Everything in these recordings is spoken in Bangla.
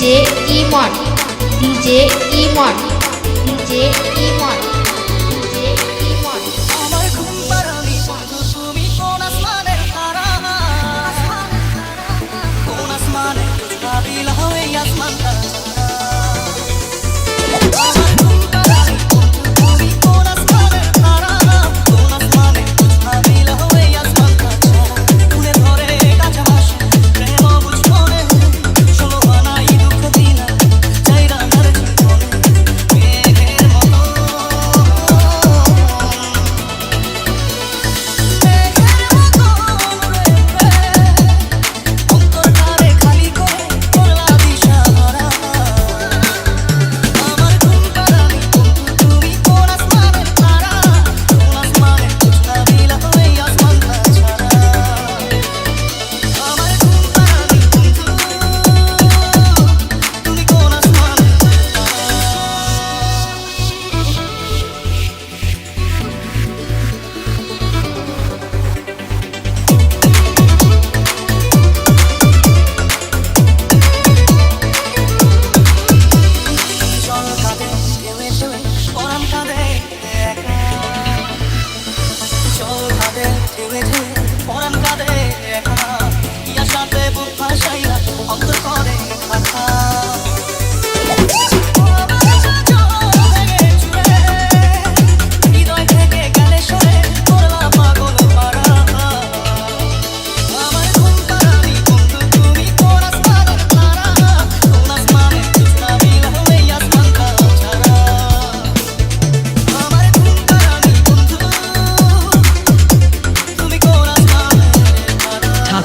DJ Emon DJ Emon DJ Emon.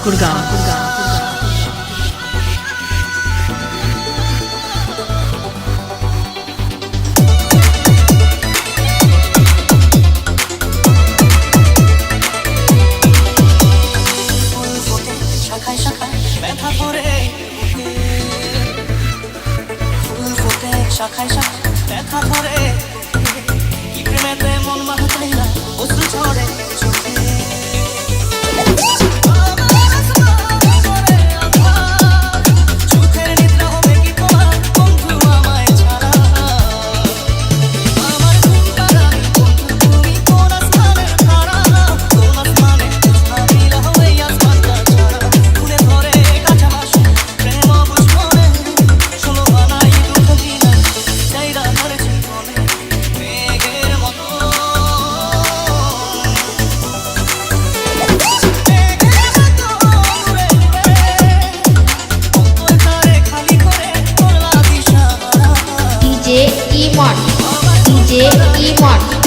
Thakurgaon শাখায় শাখায় দেখা করে কি প্রেমেতে মন মাহাত J E Mod.